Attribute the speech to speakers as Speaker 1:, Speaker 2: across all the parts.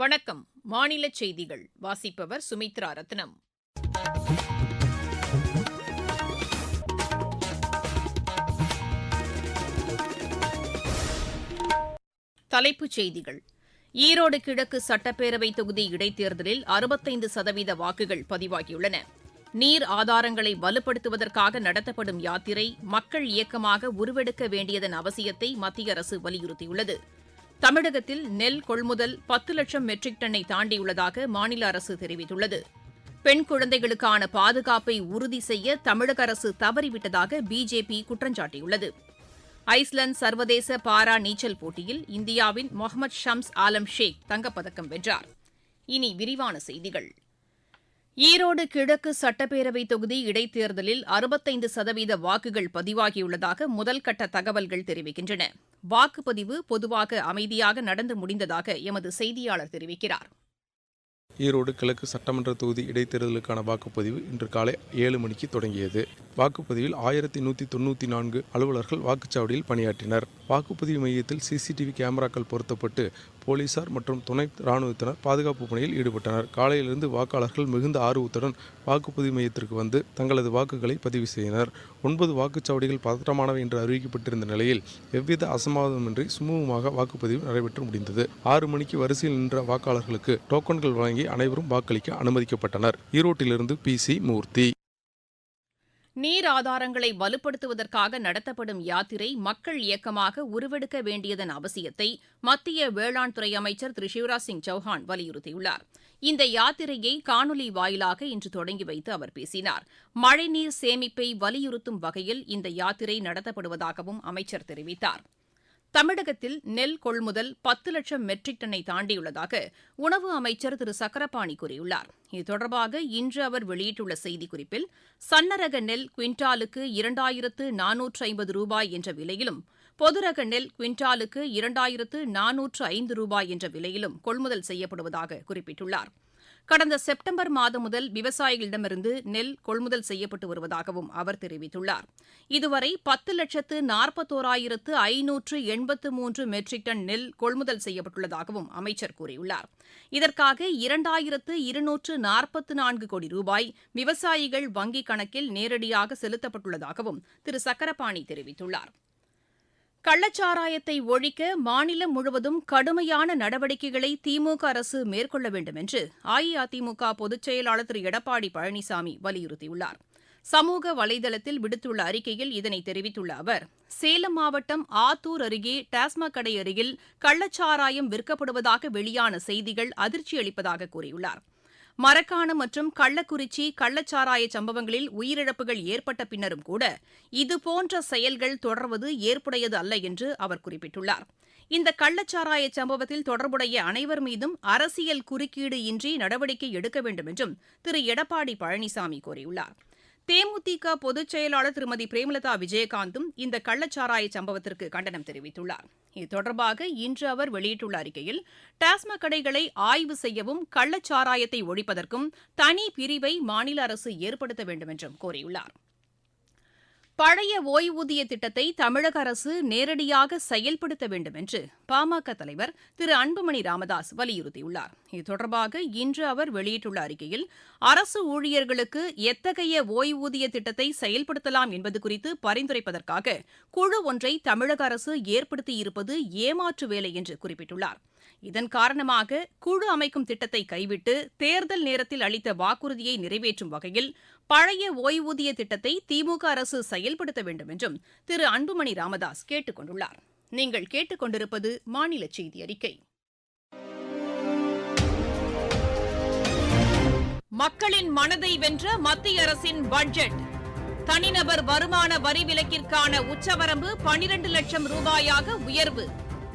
Speaker 1: வணக்கம் மாநில செய்திகள் வாசிப்பவர் சுமித்ரா ரத்னம் தலைப்புச் செய்திகள் ஈரோடு கிழக்கு சட்டப்பேரவை தொகுதி இடைத்தேர்தலில் அறுபத்தைந்து சதவீத வாக்குகள் பதிவாகியுள்ளன நீர் ஆதாரங்களை வலுப்படுத்துவதற்காக நடத்தப்படும் யாத்திரை மக்கள் இயக்கமாக உருவெடுக்க வேண்டியதன் அவசியத்தை மத்திய அரசு வலியுறுத்தியுள்ளது தமிழகத்தில் நெல் கொள்முதல் பத்து லட்சம் மெட்ரிக் டன்னை தாண்டியுள்ளதாக மாநில அரசு தெரிவித்துள்ளது பெண் குழந்தைகளுக்கான பாதுகாப்பை உறுதி செய்ய தமிழக அரசு தவறிவிட்டதாக பிஜேபி குற்றஞ்சாட்டியுள்ளது ஐஸ்லாந்து சர்வதேச பாரா நீச்சல் போட்டியில் இந்தியாவின் முகமது ஷம்ஸ் ஆலம் ஷேக் தங்கப்பதக்கம் வென்றார் இனி விரிவான செய்திகள் ஈரோடு கிழக்கு சட்டப்பேரவை தொகுதி இடைத்தேர்தலில் அறுபத்தைந்து சதவீத வாக்குகள் பதிவாகியுள்ளதாக முதல்கட்ட தகவல்கள் தெரிவிக்கின்றன வாக்குப்பதிவு பொதுவாக அமைதியாக நடந்து முடிந்ததாக எமது செய்தியாளர் தெரிவிக்கிறார்
Speaker 2: ஈரோடு கிழக்கு சட்டமன்ற தொகுதி இடைத்தேர்தலுக்கான வாக்குப்பதிவு இன்று காலை ஏழு மணிக்கு தொடங்கியது வாக்குப்பதிவில் ஆயிரத்தி நூற்றி தொண்ணூற்றி நான்கு அலுவலர்கள் வாக்குச்சாவடியில் பணியாற்றினர் வாக்குப்பதிவு மையத்தில் சிசிடிவி கேமராக்கள் பொருத்தப்பட்டு போலீசார் மற்றும் துணை இராணுவத்தினர் பாதுகாப்பு பணியில் ஈடுபட்டனர் காலையிலிருந்து வாக்காளர்கள் மிகுந்த ஆர்வத்துடன் வாக்குப்பதிவு மையத்திற்கு வந்து தங்களது வாக்குகளை பதிவு செய்தனர் ஒன்பது வாக்குச்சாவடிகள் பதற்றமானவை என்று அறிவிக்கப்பட்டிருந்த நிலையில் எவ்வித அசம்பாவிதமின்றி சுமூகமாக வாக்குப்பதிவு நடைபெற்று முடிந்தது ஆறு மணிக்கு வரிசையில் நின்ற வாக்காளர்களுக்கு டோக்கன்கள் வழங்கி அனைவரும் வாக்களிக்க அனுமதிக்கப்பட்டனர் ஈரோட்டிலிருந்து பி சி மூர்த்தி
Speaker 1: நீர் ஆதாரங்களை வலுப்படுத்துவதற்காக நடத்தப்படும் யாத்திரை மக்கள் இயக்கமாக உருவெடுக்க வேண்டியதன் அவசியத்தை மத்திய வேளாண் துறை அமைச்சர் திரு சிவராஜ் சிங் சௌஹான் வலியுறுத்தியுள்ளார் இந்த யாத்திரையை காணொலி வாயிலாக இன்று தொடங்கி வைத்து அவர் பேசினார் மழைநீர் சேமிப்பை வலியுறுத்தும் வகையில் இந்த யாத்திரை நடத்தப்படுவதாகவும் அமைச்சர் தெரிவித்தாா் தமிழகத்தில் நெல் கொள்முதல் பத்து லட்சம் மெட்ரிக் டன்னை தாண்டியுள்ளதாக உணவு அமைச்சர் திரு சக்கரபாணி கூறியுள்ளார் இது தொடர்பாக இன்று அவர் வெளியிட்டுள்ள செய்திக்குறிப்பில் சன்னரக நெல் குவிண்டாலுக்கு இரண்டாயிரத்து நானூற்று ஐம்பது ரூபாய் என்ற விலையிலும் பொதுரக நெல் குவிண்டாலுக்கு இரண்டாயிரத்து நானூற்று ஐந்து ரூபாய் என்ற விலையிலும் கொள்முதல் செய்யப்படுவதாக குறிப்பிட்டுள்ளாா் கடந்த செப்டம்பர் மாதம் முதல் விவசாயிகளிடமிருந்து நெல் கொள்முதல் செய்யப்பட்டு வருவதாகவும் அவர் தெரிவித்துள்ளார் இதுவரை பத்து லட்சத்து நாற்பத்தோராயிரத்து ஐநூற்று எண்பத்து மூன்று மெட்ரிக் டன் நெல் கொள்முதல் செய்யப்பட்டுள்ளதாகவும் அமைச்சர் கூறியுள்ளார் இதற்காக இரண்டாயிரத்து இருநூற்று நாற்பத்து நான்கு கோடி ரூபாய் விவசாயிகள் வங்கிக் கணக்கில் நேரடியாக செலுத்தப்பட்டுள்ளதாகவும் திரு சக்கரபாணி தெரிவித்துள்ளாா் கள்ளச்சாராயத்தை ஒழிக்க மாநிலம் முழுவதும் கடுமையான நடவடிக்கைகளை திமுக அரசு மேற்கொள்ள வேண்டும் என்று அஇஅதிமுக பொதுச் செயலாளர் திரு எடப்பாடி பழனிசாமி வலியுறுத்தியுள்ளார் சமூக வலைதளத்தில் விடுத்துள்ள அறிக்கையில் இதனை தெரிவித்துள்ள அவர் சேலம் மாவட்டம் ஆத்தூர் அருகே டாஸ்மாக் கடை அருகில் கள்ளச்சாராயம் விற்கப்படுவதாக வெளியான செய்திகள் அளிப்பதாக கூறியுள்ளாா் மரக்காணம் மற்றும் கள்ளக்குறிச்சி கள்ளச்சாராய சம்பவங்களில் உயிரிழப்புகள் ஏற்பட்ட பின்னரும் கூட இதுபோன்ற செயல்கள் தொடர்வது ஏற்புடையது அல்ல என்று அவர் குறிப்பிட்டுள்ளார் இந்த கள்ளச்சாராய சம்பவத்தில் தொடர்புடைய அனைவர் மீதும் அரசியல் குறுக்கீடு இன்றி நடவடிக்கை எடுக்க வேண்டும் என்றும் திரு எடப்பாடி பழனிசாமி கூறியுள்ளாா் தேமுதிக பொதுச் செயலாளர் திருமதி பிரேமலதா விஜயகாந்தும் இந்த கள்ளச்சாராய சம்பவத்திற்கு கண்டனம் தெரிவித்துள்ளார் இது தொடர்பாக இன்று அவர் வெளியிட்டுள்ள அறிக்கையில் டாஸ்மாக் கடைகளை ஆய்வு செய்யவும் கள்ளச்சாராயத்தை ஒழிப்பதற்கும் தனி பிரிவை மாநில அரசு ஏற்படுத்த வேண்டும் என்றும் கோரியுள்ளாா் பழைய ஓய்வூதிய திட்டத்தை தமிழக அரசு நேரடியாக செயல்படுத்த வேண்டும் என்று பாமக தலைவர் திரு அன்புமணி ராமதாஸ் வலியுறுத்தியுள்ளார் இது தொடர்பாக இன்று அவர் வெளியிட்டுள்ள அறிக்கையில் அரசு ஊழியர்களுக்கு எத்தகைய ஓய்வூதிய திட்டத்தை செயல்படுத்தலாம் என்பது குறித்து பரிந்துரைப்பதற்காக குழு ஒன்றை தமிழக அரசு ஏற்படுத்தியிருப்பது ஏமாற்று வேலை என்று குறிப்பிட்டுள்ளாா் இதன் காரணமாக குழு அமைக்கும் திட்டத்தை கைவிட்டு தேர்தல் நேரத்தில் அளித்த வாக்குறுதியை நிறைவேற்றும் வகையில் பழைய ஓய்வூதிய திட்டத்தை திமுக அரசு செயல்படுத்த வேண்டும் என்றும் திரு அன்புமணி ராமதாஸ் கேட்டுக் கொண்டுள்ளார் நீங்கள் கேட்டுக்கொண்டிருப்பது மாநில செய்தி அறிக்கை மக்களின் மனதை வென்ற மத்திய அரசின் பட்ஜெட் தனிநபர் வருமான வரி விலக்கிற்கான உச்சவரம்பு பனிரண்டு லட்சம் ரூபாயாக உயர்வு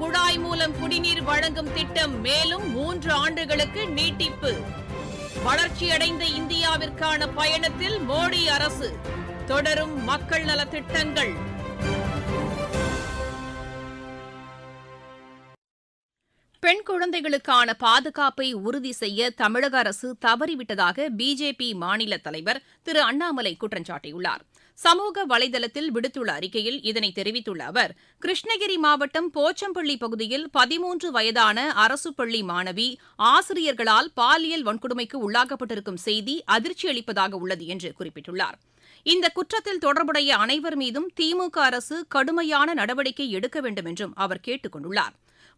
Speaker 1: குழாய் மூலம் குடிநீர் வழங்கும் திட்டம் மேலும் மூன்று ஆண்டுகளுக்கு நீட்டிப்பு வளர்ச்சியடைந்த இந்தியாவிற்கான பயணத்தில் மோடி அரசு தொடரும் மக்கள் நலத்திட்டங்கள் பெண் குழந்தைகளுக்கான பாதுகாப்பை உறுதி செய்ய தமிழக அரசு தவறிவிட்டதாக பிஜேபி மாநில தலைவர் திரு அண்ணாமலை குற்றம் சாட்டியுள்ளாா் சமூக வலைதளத்தில் விடுத்துள்ள அறிக்கையில் இதனை தெரிவித்துள்ள அவர் கிருஷ்ணகிரி மாவட்டம் போச்சம்பள்ளி பகுதியில் பதிமூன்று வயதான அரசு பள்ளி மாணவி ஆசிரியர்களால் பாலியல் வன்கொடுமைக்கு உள்ளாக்கப்பட்டிருக்கும் செய்தி அதிர்ச்சியளிப்பதாக உள்ளது என்று குறிப்பிட்டுள்ளார் இந்த குற்றத்தில் தொடர்புடைய அனைவர் மீதும் திமுக அரசு கடுமையான நடவடிக்கை எடுக்க வேண்டும் என்றும் அவர் கேட்டுக் கொண்டுள்ளாா்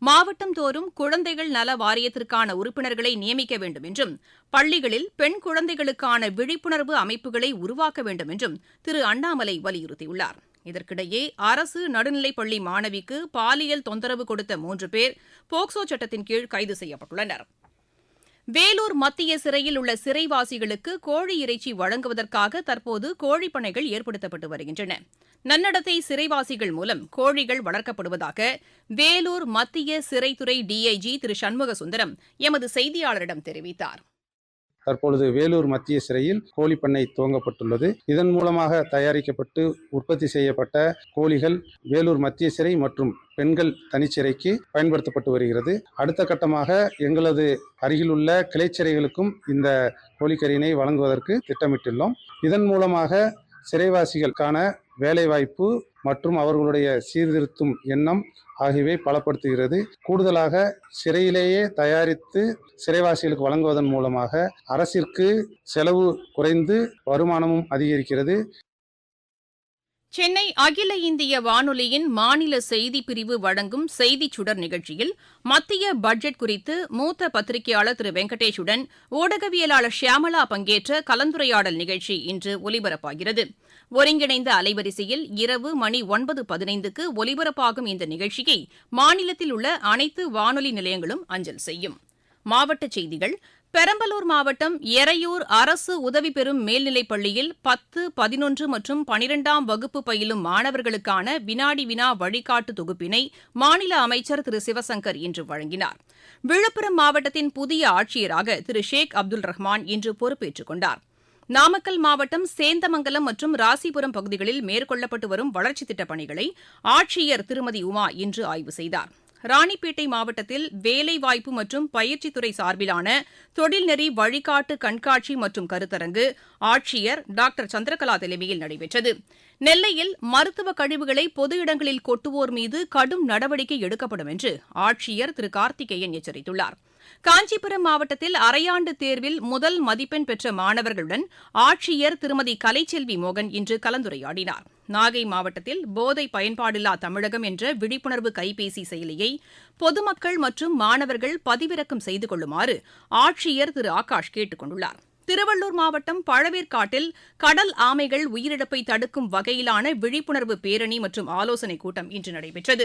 Speaker 1: மாவட்டம் தோறும் குழந்தைகள் நல வாரியத்திற்கான உறுப்பினர்களை நியமிக்க வேண்டும் என்றும் பள்ளிகளில் பெண் குழந்தைகளுக்கான விழிப்புணர்வு அமைப்புகளை உருவாக்க வேண்டும் என்றும் திரு அண்ணாமலை வலியுறுத்தியுள்ளார் இதற்கிடையே அரசு நடுநிலைப் பள்ளி மாணவிக்கு பாலியல் தொந்தரவு கொடுத்த மூன்று பேர் போக்சோ சட்டத்தின் கீழ் கைது செய்யப்பட்டுள்ளனர் வேலூர் மத்திய சிறையில் உள்ள சிறைவாசிகளுக்கு கோழி இறைச்சி வழங்குவதற்காக தற்போது கோழிப்பனைகள் ஏற்படுத்தப்பட்டு வருகின்றன நன்னடத்தை சிறைவாசிகள் மூலம் கோழிகள் வளர்க்கப்படுவதாக வேலூர் மத்திய சிறைத்துறை டிஐஜி திரு சண்முக சுந்தரம் எமது செய்தியாளரிடம் தெரிவித்தார்
Speaker 3: தற்பொழுது வேலூர் மத்திய சிறையில் கோழி பண்ணை துவங்கப்பட்டுள்ளது இதன் மூலமாக தயாரிக்கப்பட்டு உற்பத்தி செய்யப்பட்ட கோழிகள் வேலூர் மத்திய சிறை மற்றும் பெண்கள் தனிச்சிறைக்கு பயன்படுத்தப்பட்டு வருகிறது அடுத்த கட்டமாக எங்களது அருகிலுள்ள கிளைச்சிறைகளுக்கும் இந்த கோழிக்கறியினை வழங்குவதற்கு திட்டமிட்டுள்ளோம் இதன் மூலமாக சிறைவாசிகளுக்கான வேலைவாய்ப்பு மற்றும் அவர்களுடைய சீர்திருத்தும் எண்ணம் ஆகியவை பலப்படுத்துகிறது கூடுதலாக சிறையிலேயே தயாரித்து சிறைவாசிகளுக்கு வழங்குவதன் மூலமாக அரசிற்கு செலவு குறைந்து வருமானமும் அதிகரிக்கிறது
Speaker 1: சென்னை அகில இந்திய வானொலியின் மாநில செய்திப் பிரிவு வழங்கும் செய்திச் சுடர் நிகழ்ச்சியில் மத்திய பட்ஜெட் குறித்து மூத்த பத்திரிகையாளர் திரு வெங்கடேஷுடன் ஊடகவியலாளர் ஷியாமளா பங்கேற்ற கலந்துரையாடல் நிகழ்ச்சி இன்று ஒலிபரப்பாகிறது ஒருங்கிணைந்த அலைவரிசையில் இரவு மணி ஒன்பது பதினைந்துக்கு ஒலிபரப்பாகும் இந்த நிகழ்ச்சியை மாநிலத்தில் உள்ள அனைத்து வானொலி நிலையங்களும் அஞ்சல் செய்யும் மாவட்ட செய்திகள் பெரம்பலூர் மாவட்டம் எறையூர் அரசு உதவி பெறும் மேல்நிலைப் பள்ளியில் பத்து பதினொன்று மற்றும் பனிரெண்டாம் வகுப்பு பயிலும் மாணவர்களுக்கான வினாடி வினா வழிகாட்டு தொகுப்பினை மாநில அமைச்சர் திரு சிவசங்கர் இன்று வழங்கினார் விழுப்புரம் மாவட்டத்தின் புதிய ஆட்சியராக திரு ஷேக் அப்துல் ரஹ்மான் இன்று பொறுப்பேற்றுக் கொண்டார் நாமக்கல் மாவட்டம் சேந்தமங்கலம் மற்றும் ராசிபுரம் பகுதிகளில் மேற்கொள்ளப்பட்டு வரும் வளர்ச்சித் திட்டப் பணிகளை ஆட்சியர் திருமதி உமா இன்று ஆய்வு செய்தாா் ராணிப்பேட்டை மாவட்டத்தில் வேலைவாய்ப்பு மற்றும் பயிற்சித்துறை சார்பிலான தொழில்நெறி வழிகாட்டு கண்காட்சி மற்றும் கருத்தரங்கு ஆட்சியர் டாக்டர் சந்திரகலா தலைமையில் நடைபெற்றது நெல்லையில் மருத்துவ கழிவுகளை பொது இடங்களில் கொட்டுவோர் மீது கடும் நடவடிக்கை எடுக்கப்படும் என்று ஆட்சியர் திரு கார்த்திகேயன் எச்சரித்துள்ளாா் காஞ்சிபுரம் மாவட்டத்தில் அரையாண்டு தேர்வில் முதல் மதிப்பெண் பெற்ற மாணவர்களுடன் ஆட்சியர் திருமதி கலைச்செல்வி மோகன் இன்று கலந்துரையாடினார் நாகை மாவட்டத்தில் போதை பயன்பாடில்லா தமிழகம் என்ற விழிப்புணர்வு கைபேசி செயலியை பொதுமக்கள் மற்றும் மாணவர்கள் பதிவிறக்கம் செய்து கொள்ளுமாறு ஆட்சியர் திரு ஆகாஷ் கேட்டுக் கொண்டுள்ளார் திருவள்ளூர் மாவட்டம் பழவேற்காட்டில் கடல் ஆமைகள் உயிரிழப்பை தடுக்கும் வகையிலான விழிப்புணர்வு பேரணி மற்றும் ஆலோசனைக் கூட்டம் இன்று நடைபெற்றது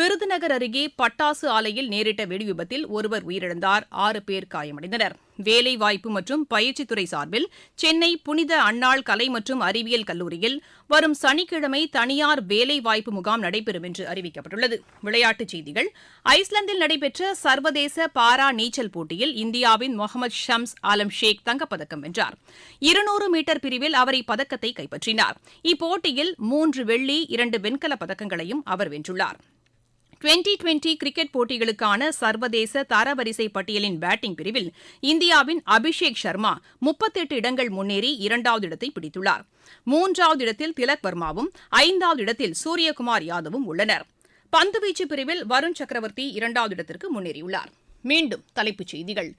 Speaker 1: விருதுநகர் அருகே பட்டாசு ஆலையில் நேரிட்ட வெடிவிபத்தில் ஒருவர் உயிரிழந்தார் ஆறு பேர் காயமடைந்தனர் வேலைவாய்ப்பு மற்றும் பயிற்சித்துறை சார்பில் சென்னை புனித அண்ணாள் கலை மற்றும் அறிவியல் கல்லூரியில் வரும் சனிக்கிழமை தனியார் வேலைவாய்ப்பு முகாம் நடைபெறும் என்று அறிவிக்கப்பட்டுள்ளது விளையாட்டுச் செய்திகள் ஐஸ்லாந்தில் நடைபெற்ற சர்வதேச பாரா நீச்சல் போட்டியில் இந்தியாவின் முகமது ஷம்ஸ் ஆலம் ஷேக் தங்கப்பதக்கம் வென்றார் இருநூறு மீட்டர் பிரிவில் அவர் இப்பதக்கத்தை கைப்பற்றினார் இப்போட்டியில் மூன்று வெள்ளி இரண்டு வெண்கல பதக்கங்களையும் அவர் வென்றுள்ளார் டுவெண்டி டுவெண்டி கிரிக்கெட் போட்டிகளுக்கான சர்வதேச தரவரிசை பட்டியலின் பேட்டிங் பிரிவில் இந்தியாவின் அபிஷேக் சர்மா முப்பத்தெட்டு இடங்கள் முன்னேறி இரண்டாவது இடத்தை பிடித்துள்ளார் மூன்றாவது இடத்தில் திலக் வர்மாவும் ஐந்தாவது இடத்தில் சூரியகுமார் யாதவும் உள்ளனர் பந்துவீச்சு பிரிவில் வருண் சக்கரவர்த்தி இரண்டாவது இடத்திற்கு முன்னேறியுள்ளார் மீண்டும் தலைப்புச் செய்திகள்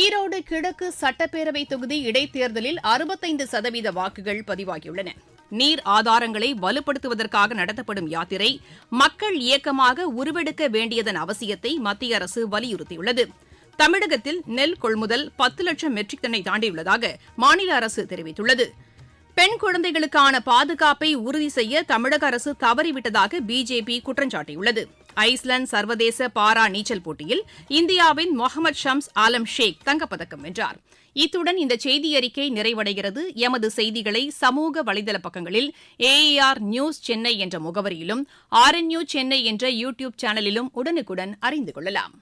Speaker 1: ஈரோடு கிழக்கு சட்டப்பேரவை தொகுதி இடைத்தேர்தலில் அறுபத்தைந்து சதவீத வாக்குகள் பதிவாகியுள்ளன நீர் ஆதாரங்களை வலுப்படுத்துவதற்காக நடத்தப்படும் யாத்திரை மக்கள் இயக்கமாக உருவெடுக்க வேண்டியதன் அவசியத்தை மத்திய அரசு வலியுறுத்தியுள்ளது தமிழகத்தில் நெல் கொள்முதல் பத்து லட்சம் மெட்ரிக் டன்னை தாண்டியுள்ளதாக மாநில அரசு தெரிவித்துள்ளது பெண் குழந்தைகளுக்கான பாதுகாப்பை உறுதி செய்ய தமிழக அரசு தவறிவிட்டதாக பிஜேபி குற்றஞ்சாட்டியுள்ளது ஐஸ்லாந்து சர்வதேச பாரா நீச்சல் போட்டியில் இந்தியாவின் முகமது ஷம்ஸ் ஆலம் ஷேக் தங்கப்பதக்கம் வென்றார் இத்துடன் இந்த செய்தி அறிக்கை நிறைவடைகிறது எமது செய்திகளை சமூக வலைதள பக்கங்களில் ஏஏஆர் நியூஸ் சென்னை என்ற முகவரியிலும் ஆர்என்யூ சென்னை என்ற யூ டியூப் சேனலிலும் உடனுக்குடன் அறிந்து கொள்ளலாம்